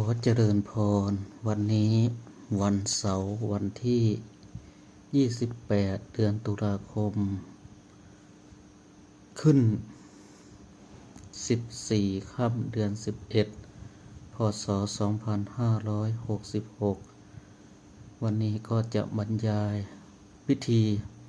อเจริญพร วันนี้วันเสาร์วันที่ 28 เดือนตุลาคม ขึ้น 14 ค่ำเดือน 11 พศ 2566 วันนี้ก็จะบรรยายวิธี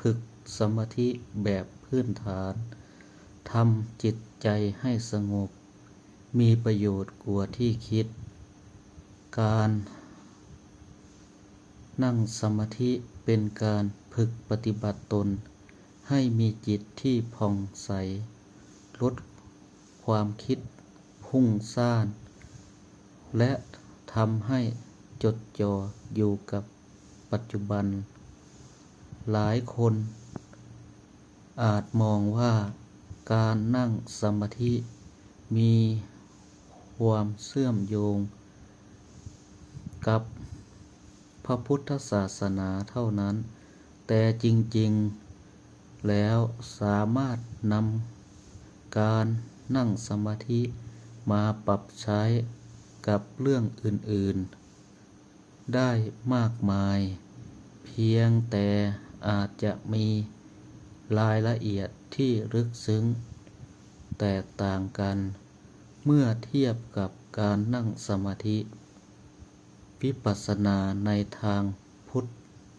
ฝึกสมาธิแบบพื้นฐานทำจิตใจให้สงบ มีประโยชน์กว่าที่คิด การนั่งสมาธิเป็นการฝึกปฏิบัติตน ให้มีจิตที่ผ่องใส ลดความคิดพุ่งซ่าน และทำให้จดจ่ออยู่กับปัจจุบัน หลายคน อาจมองว่าการนั่งสมาธิมีความเชื่อมโยง กับพระพุทธศาสนาเท่านั้น แต่จริงๆ แล้วสามารถนำการนั่งสมาธิมาปรับใช้กับเรื่องอื่นๆ ได้มากมาย เพียงแต่อาจจะมีรายละเอียดที่ลึกซึ้ง แตกต่างกัน เมื่อเทียบกับการนั่งสมาธิ วิปัสสนาในทางพุท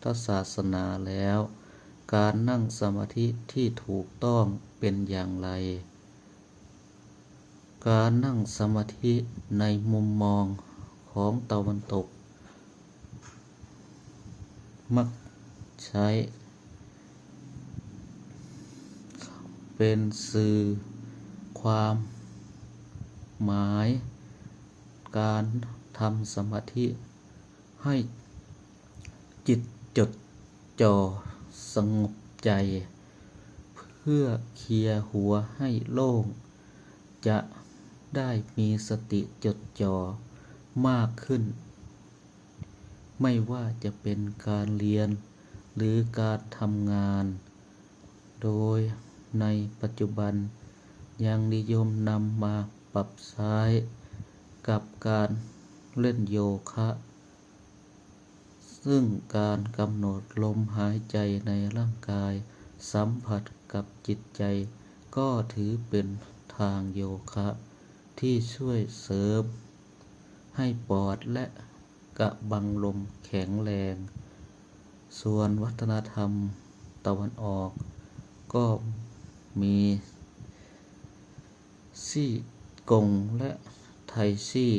ธศาสนาแล้ว การนั่งสมาธิที่ถูกต้องเป็นอย่างไร การนั่งสมาธิในมุมมองของตะวันตก มักใช้ เป็นสื่อความหมายการทำสมาธิ ให้จิตจดจ่อสงบใจ เพื่อเคลียหัวให้โล่ง จะได้มีสติจดจ่อมากขึ้น ไม่ว่าจะเป็นการเรียนหรือการทำงาน โดยในปัจจุบันยังนิยมนำมาปรับใช้กับการเล่นโยคะ ซึ่งการกำหนดลมหายใจในร่างกาย สัมผัสกับจิตใจ ก็ถือเป็นทางโยคะ ที่ช่วยเสริม ให้ปอดและกระบังลมแข็งแรง ส่วนวัฒนธรรมตะวันออก ก็มีซี่กงและไทซี่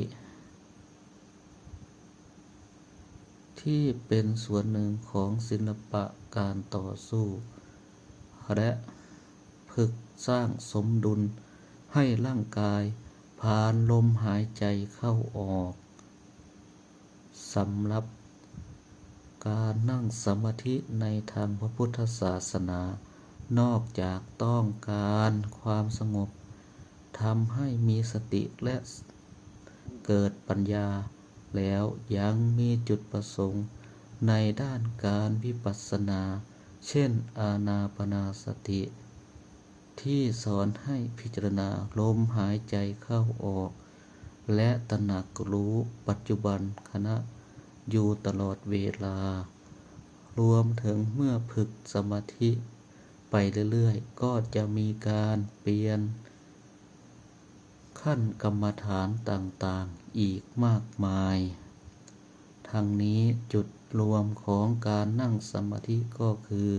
ที่เป็นส่วนหนึ่งของศิลปะการต่อสู้ และฝึกสร้างสมดุลให้ร่างกายผ่านลมหายใจเข้าออกสำหรับการนั่งสมาธิในทางพระพุทธศาสนา นอกจากต้องการความสงบทำให้มีสติและเกิดปัญญา แล้วยังมีจุดประสงค์ ในด้านการวิปัสสนา เช่น อานาปนาสติ ที่สอนให้พิจารณาลมหายใจเข้าออก และตระหนักรู้ปัจจุบันขณะอยู่ตลอดเวลา รวมถึงเมื่อฝึกสมาธิไปเรื่อยๆ ก็จะมีการเปลี่ยน ขั้นกรรมฐานต่างๆอีกมากมาย ทั้งนี้จุดรวมของการนั่งสมาธิก็คือ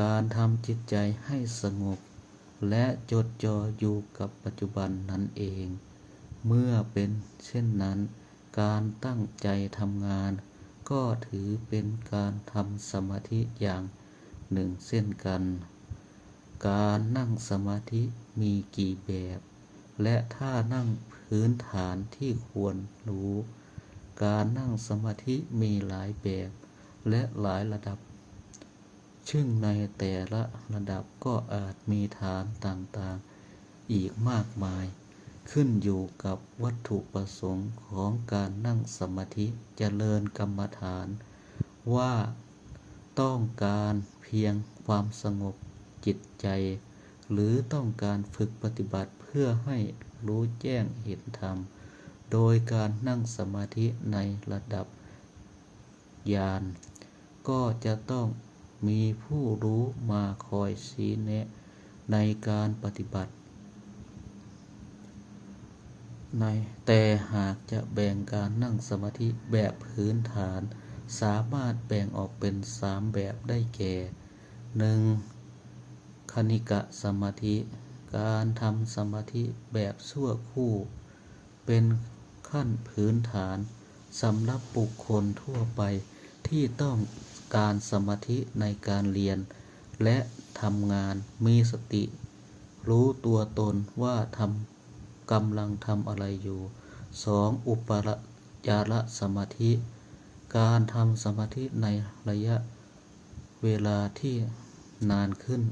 การทำจิตใจให้สงบ และจดจ่ออยู่กับปัจจุบันนั่นเอง เมื่อเป็นเช่นนั้น การตั้งใจทำงาน ก็ถือเป็นการทำสมาธิอย่างหนึ่งเช่นกัน การนั่งสมาธิมีกี่แบบ และท่านั่งพื้นฐานที่ควรรู้ การนั่งสมาธิมีหลายแบบ และหลายระดับ ซึ่งในแต่ละระดับก็อาจมีฐานต่างๆ อีกมากมาย ขึ้นอยู่กับวัตถุประสงค์ของการนั่งสมาธิเจริญกรรมฐาน ว่าต้องการเพียงความสงบจิตใจ หรือต้องการฝึกปฏิบัติ พื่อให้รู้แจ้งเห็นธรรม โดยการนั่งสมาธิในระดับญาณก็จะต้องมีผู้รู้มาคอยชี้แนะ ในการปฏิบัติในแต่หากจะแบ่งการนั่งสมาธิแบบพื้นฐาน สามารถแบ่งออกเป็นสามแบบได้แก่ 1. คณิกะสมาธิ การทำสมาธิแบบชั่วคู่ เป็นขั้นพื้นฐานสำหรับบุคคลทั่วไปที่ต้องการสมาธิในการเรียน และทำงานมีสติ รู้ตัวตนว่าทำกำลังทำอะไรอยู่ 2. อุปจารสมาธิ การทำสมาธิในระยะเวลาที่นานขึ้น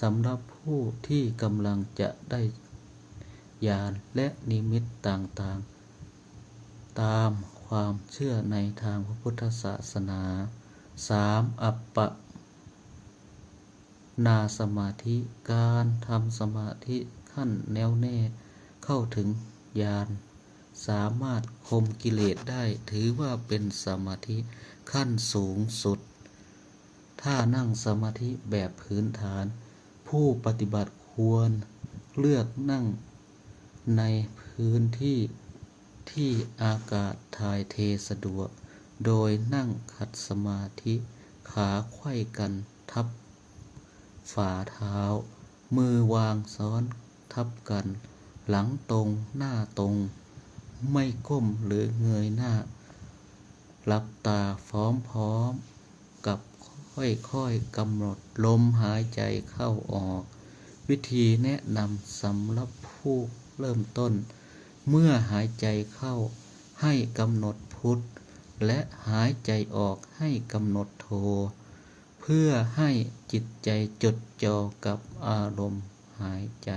สำหรับผู้ที่กำลังจะได้ญาณและนิมิตต่างๆ ตามความเชื่อในทางพระพุทธศาสนา 3. อัปปนาสมาธิการทำสมาธิขั้นแน่วแน่เข้าถึงญาณสามารถคมกิเลสได้ถือว่าเป็นสมาธิขั้นสูงสุด ถ้านั่งสมาธิแบบพื้นฐาน ผู้ปฏิบัติควรเลือกนั่งในพื้นที่ที่อากาศถ่ายเทสะดวก โดยนั่งขัดสมาธิขาไขว้กันทับ ฝ่าเท้า มือวางซ้อนทับกัน หลังตรงหน้าตรง ไม่ก้มหรือเงยหน้าหลับตาพร้อมๆกับ ค่อยๆกำหนดลมหายใจเข้าออก วิธีแนะนำสำหรับผู้เริ่มต้น เมื่อหายใจเข้าให้กำหนดพุทธและหายใจออกให้กำหนดโท เพื่อให้จิตใจจดจ่อกับอารมณ์หายใจ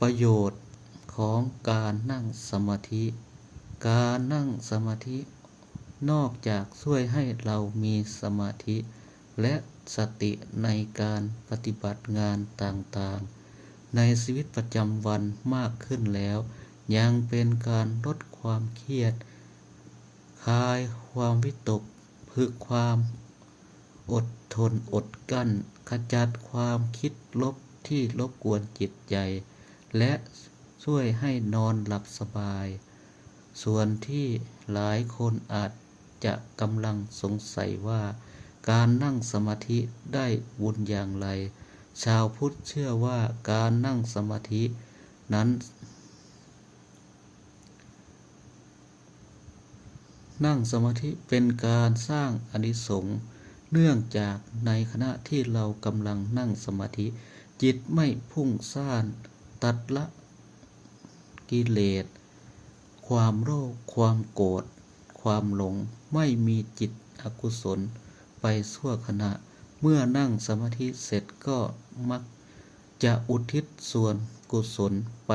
ประโยชน์ของการนั่งสมาธิ การนั่งสมาธิ นอกจากช่วยให้เรามีสมาธิ และสติในการปฏิบัติงานต่างๆ ในชีวิตประจำวันมากขึ้นแล้ว ยังเป็นการลดความเครียด คลายความวิตกพึกความอดทนอดกั้น ขจัดความคิดลบที่รบกวนจิตใจ และช่วยให้นอนหลับสบาย ส่วนที่หลายคนอาจ จะกำลังสงสัยว่า การนั่งสมาธิได้บุญอย่างไร ชาวพุทธเชื่อว่าการนั่งสมาธินั้น นั่งสมาธิเป็นการสร้างอนิสงส์เนื่องจากในขณะที่เรากำลังนั่งสมาธิ จิตไม่พุ่งซ่านตัดละกิเลสความโลภความโกรธ ความหลงไม่มีจิตอกุศลไปชั่วขณะ เมื่อนั่งสมาธิเสร็จก็มักจะอุทิศส่วนกุศลไป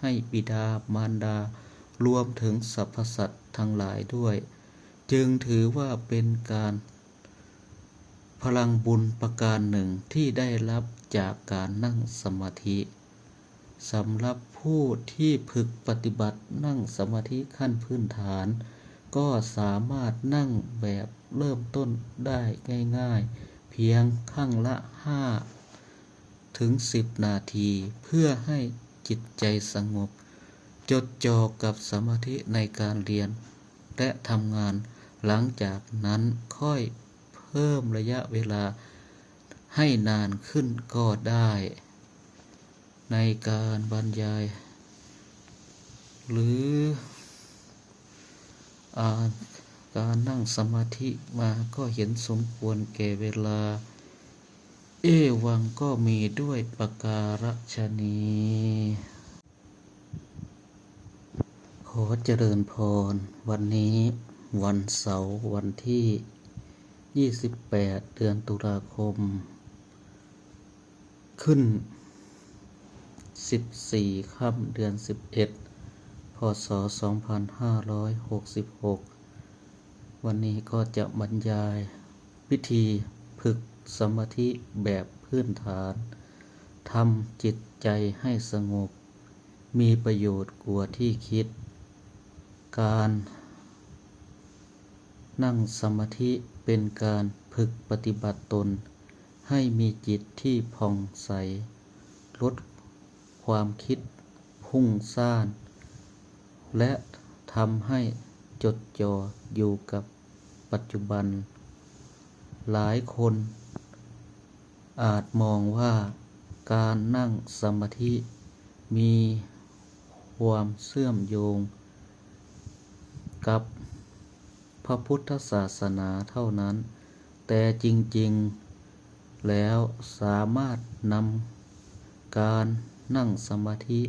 ให้บิดามารดา รวมถึงสรรพสัตว์ทั้งหลายด้วย จึงถือว่าเป็นการ พลังบุญประการหนึ่งที่ได้รับจากการนั่งสมาธิสำหรับผู้ที่ฝึกปฏิบัตินั่งสมาธิขั้นพื้นฐาน ก็สามารถนั่งแบบเริ่มต้นได้ง่ายๆ เพียงข้างละ 5 ถึง 10 นาที เพื่อให้จิตใจสงบ จดจ่อกับสมาธิในการเรียน และทำงานหลังจากนั้นค่อยเพิ่มระยะเวลาให้นานขึ้นก็ได้ ในการบรรยาย หรือ การนั่งสมาธิมาก็เห็นสมควรแก่เวลา เอวังก็มีด้วยประการฉนีขอเจริญพร วันนี้วันเสาร์วันที่ 28 เดือนตุลาคม ขึ้น 14ค่ำเดือน 11 พศ 2566 วันนี้ก็จะบรรยายวิธีฝึกสมาธิแบบพื้นฐานทำจิตใจให้สงบ มีประโยชน์กว่าที่คิด การ นั่งสมาธิเป็นการฝึกปฏิบัติตน ให้มีจิตที่ผ่องใส ลดความคิดพุ่งซ่าน และทำให้จดจ่ออยู่กับปัจจุบัน หลายคน อาจมองว่าการนั่งสมาธิมีความเชื่อมโยง กับพระพุทธศาสนาเท่านั้น แต่จริง ๆ แล้วสามารถนำการนั่งสมาธิ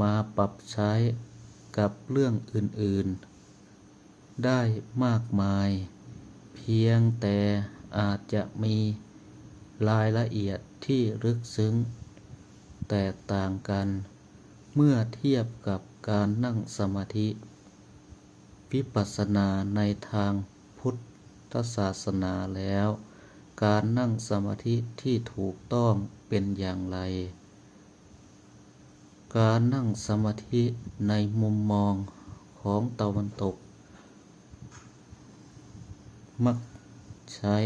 มาปรับใช้ กับเรื่องอื่นๆ ได้มากมาย เพียงแต่อาจจะมีรายละเอียดที่ลึกซึ้ง แตกต่างกัน เมื่อเทียบกับการนั่งสมาธิวิปัสสนาในทางพุทธศาสนาแล้ว การนั่งสมาธิที่ถูกต้องเป็นอย่างไร การนั่งสมาธิในมุมมองของตะวันตก มักใช้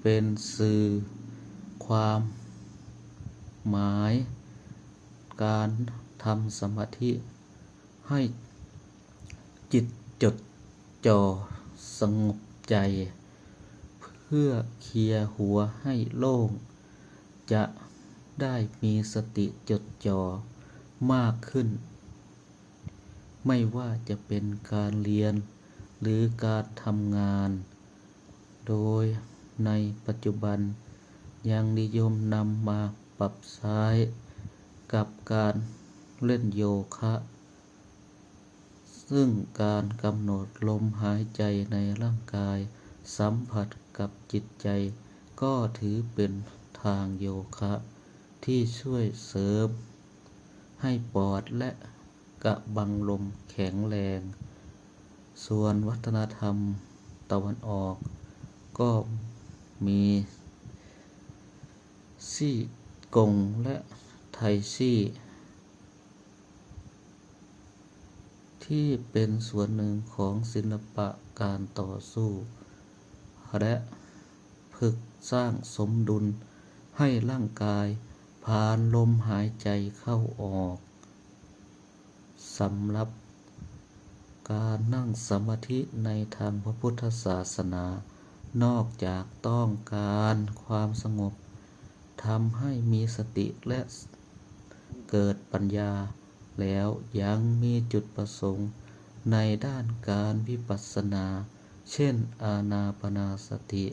เป็นสื่อความหมาย การทำสมาธิ ให้จิตจดจ่อสงบใจ เพื่อเคลียร์หัวให้โล่งจะ ได้มีสติจดจ่อมากขึ้น ไม่ว่าจะเป็นการเรียนหรือการทำงาน โดยในปัจจุบันยังนิยมนำมาปรับใช้กับการเล่นโยคะ ซึ่งการกำหนดลมหายใจในร่างกาย สัมผัสกับจิตใจ ก็ถือเป็นทางโยคะ ที่ช่วยเสริมให้ปอดและกระบังลมแข็งแรง ส่วนวัฒนธรรมตะวันออก ก็มีซี่กงและไทซี่ ที่เป็นส่วนหนึ่งของศิลปะการต่อสู้ และฝึกสร้างสมดุลให้ร่างกาย ผ่านลมหายใจเข้าออกสำหรับการนั่งสมาธิในทางพระพุทธศาสนา นอกจากต้องการความสงบทำให้มีสติและเกิดปัญญา แล้วยังมีจุดประสงค์ในด้านการวิปัสสนา เช่นอานาปนาสติ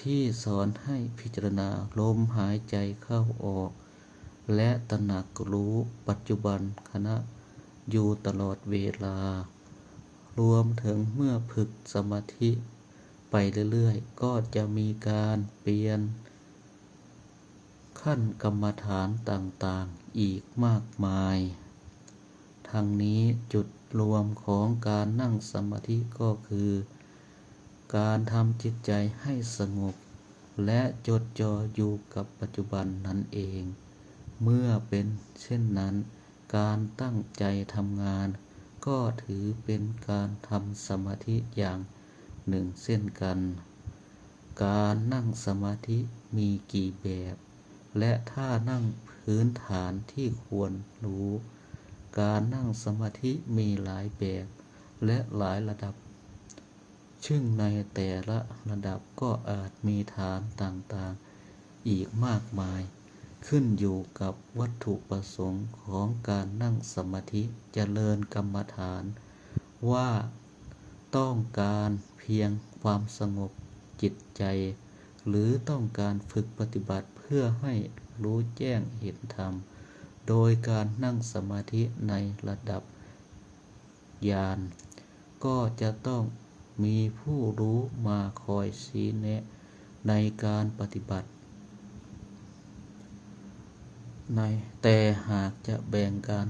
ที่สอนให้พิจารณาลมหายใจเข้าออก และตระหนักรู้ปัจจุบันขณะอยู่ตลอดเวลา รวมถึงเมื่อฝึกสมาธิไปเรื่อยๆ ก็จะมีการเปลี่ยน ขั้นกรรมฐานต่างๆอีกมากมายทั้งนี้จุดรวมของการนั่งสมาธิก็คือ การทำจิตใจให้สงบ และจดจ่ออยู่กับปัจจุบันนั่นเอง เมื่อเป็นเช่นนั้น การตั้งใจทำงาน ก็ถือเป็นการทำสมาธิอย่างหนึ่งเช่นกัน การนั่งสมาธิมีกี่แบบ และถ้านั่งพื้นฐานที่ควรรู้ การนั่งสมาธิมีหลายแบบ และหลายระดับ ซึ่งในแต่ละระดับก็อาจมีฐานต่างๆ อีกมากมาย ขึ้นอยู่กับวัตถุประสงค์ของการนั่งสมาธิเจริญกรรมฐาน ว่าต้องการเพียงความสงบจิตใจ หรือต้องการฝึกปฏิบัติเพื่อให้รู้แจ้งเห็นธรรม โดยการนั่งสมาธิในระดับญาณก็จะต้อง มีผู้รู้มาคอยชี้แนะในการปฏิบัติในแต่หากจะแบ่งการ